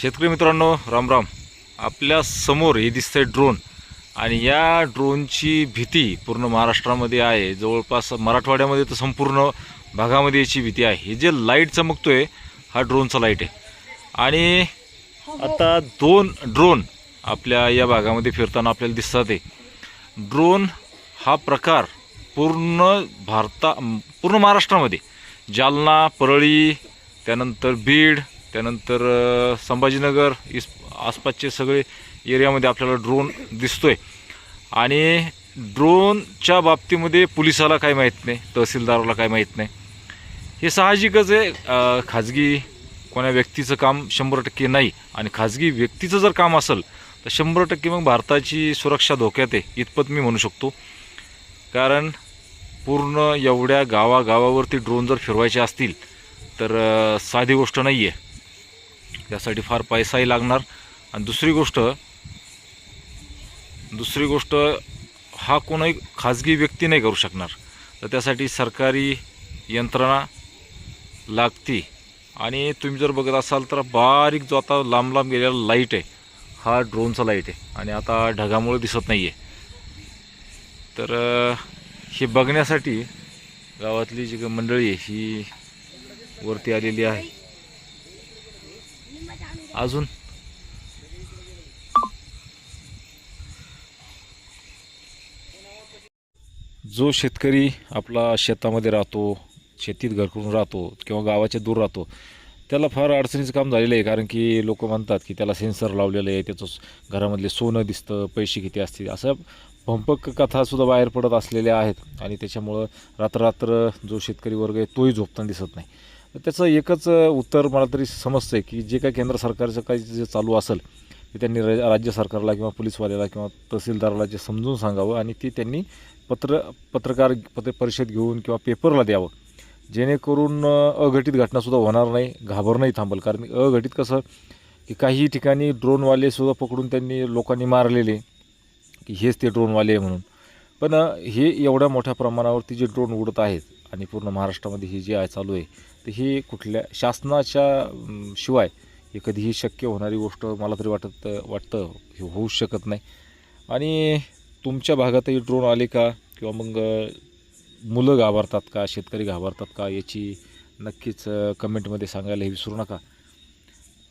शेतकरी मित्रांनो राम राम आपल्यासमोर हे दिसतंय ड्रोन आणि या ड्रोनची भीती पूर्ण महाराष्ट्रामध्ये आहे. जवळपास मराठवाड्यामध्ये तर संपूर्ण भागामध्ये याची भीती आहे. हे जे लाइट चमकतोय हा ड्रोनचा लाइट आहे. आणि आता दोन ड्रोन आपल्या या भागामध्ये फिरताना आपल्याला दिसतात आहे ड्रोन हा प्रकार पूर्ण भारता पूर्ण महाराष्ट्रामध्ये. जालना परळी त्यानंतर बीड त्यानंतर संभाजीनगर इस आसपासचे सगळे एरियामध्ये आपल्याला ड्रोन दिसतोय. आणि ड्रोनच्या बाबतीमध्ये पोलिसाला काय माहीत नाही तहसीलदाराला काय माहीत नाही. हे साहजिकच आहे खाजगी कोणा व्यक्तीचं काम शंभर टक्के नाही. आणि खाजगी व्यक्तीचं जर काम असेल तर शंभर टक्के मग भारताची सुरक्षा धोक्यात आहे इतपत मी म्हणू शकतो. कारण पूर्ण एवढ्या गावागावावरती ड्रोन जर फिरवायचे असतील तर साधी गोष्ट नाही आहे यासाठी फार पैसाही लागणार. आणि दुसरी गोष्ट दुसरी गोष्ट हा कोणाही खाजगी व्यक्ती नाही करू शकणार. तर त्यासाठी सरकारी यंत्रणा लागती. आणि तुम्ही जर बघत असाल तर बारीक जो आता लांब लांब गेलेला लाइट आहे हा ड्रोनचा लाइट आहे. आणि आता ढगामुळे दिसत नाही आहे तर हे बघण्यासाठी गावातली जी काही मंडळी आहे ही वरती आलेली आहे. अजून. जो शेतकरी आपला शेतामध्ये राहतो शेतीत घरकडून राहतो किंवा गावाच्या दूर राहतो त्याला फार अडचणीचं काम झालेलं आहे. कारण की लोक म्हणतात की त्याला सेन्सर लावलेलं आहे त्याचं घरामधले सोनं दिसतं पैसे किती असतील असं भंपक कथासुद्धा बाहेर पडत असलेल्या आहेत. आणि त्याच्यामुळं रात्ररात्र जो शेतकरी वर्ग आहे तोही झोपताना दिसत नाही. त्याचं एकच उत्तर मला तरी समजतं आहे की जे काही केंद्र सरकारचं काही जे चालू असेल ते त्यांनी र- राज्य सरकारला किंवा पोलीसवाल्याला किंवा तहसीलदाराला जे समजून सांगावं आणि ते त्यांनी पत्र पत्रकार पत्र परिषद घेऊन किंवा पेपरला द्यावं. जेणेकरून अघटित घटनासुद्धा होणार नाही घाबरणंही थांबल. कारण अघटित कसं की काही ठिकाणी ड्रोनवालेसुद्धा पकडून त्यांनी लोकांनी मारलेले की हेच ते ड्रोनवाले आहे म्हणून. पण हे एवढ्या मोठ्या प्रमाणावरती जे ड्रोन उडत आहेत आणि पूर्ण महाराष्ट्रामध्ये हे जे आहे चालू आहे तर हे कुठल्या शासनाच्या शिवाय हे कधीही शक्य होणारी गोष्ट मला तरी वाटत वाटतं हे होऊ शकत नाही. आणि तुमच्या भागातही ड्रोन आले का? किंवा मग मुलं घाबरतात का? शेतकरी घाबरतात का? याची नक्कीच कमेंटमध्ये सांगायला हे विसरू नका.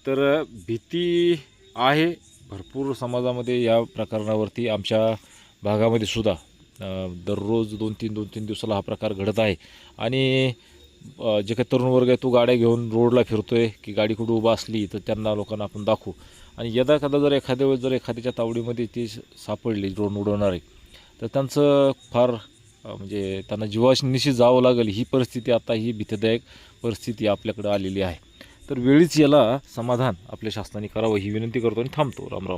तर भीती आहे भरपूर समाजामध्ये या प्रकरणावरती आमच्या भागामध्ये सुद्धा. दररोज दोन तीन दोन तीन दिवसाला हा प्रकार घडत आहे. आणि जे काही तरुण वर्ग आहे तो गाड्या घेऊन रोडला फिरतो आहे की गाडी कुठं उभा असली तर त्यांना लोकांना आपण दाखवू. आणि यदा कदा जर एखाद्या वेळेस जर एखाद्याच्या तावडीमध्ये ती सापडली ड्रोन उडवणारे तर त्यांचं फार म्हणजे त्यांना जीवानिशी जावं लागेल. ही परिस्थिती आता ही भीतीदायक परिस्थिती आपल्याकडं आलेली आहे. तर वेळीच याला समाधान आपल्या शासनाने करावं ही विनंती करतो आणि थांबतो. रामराम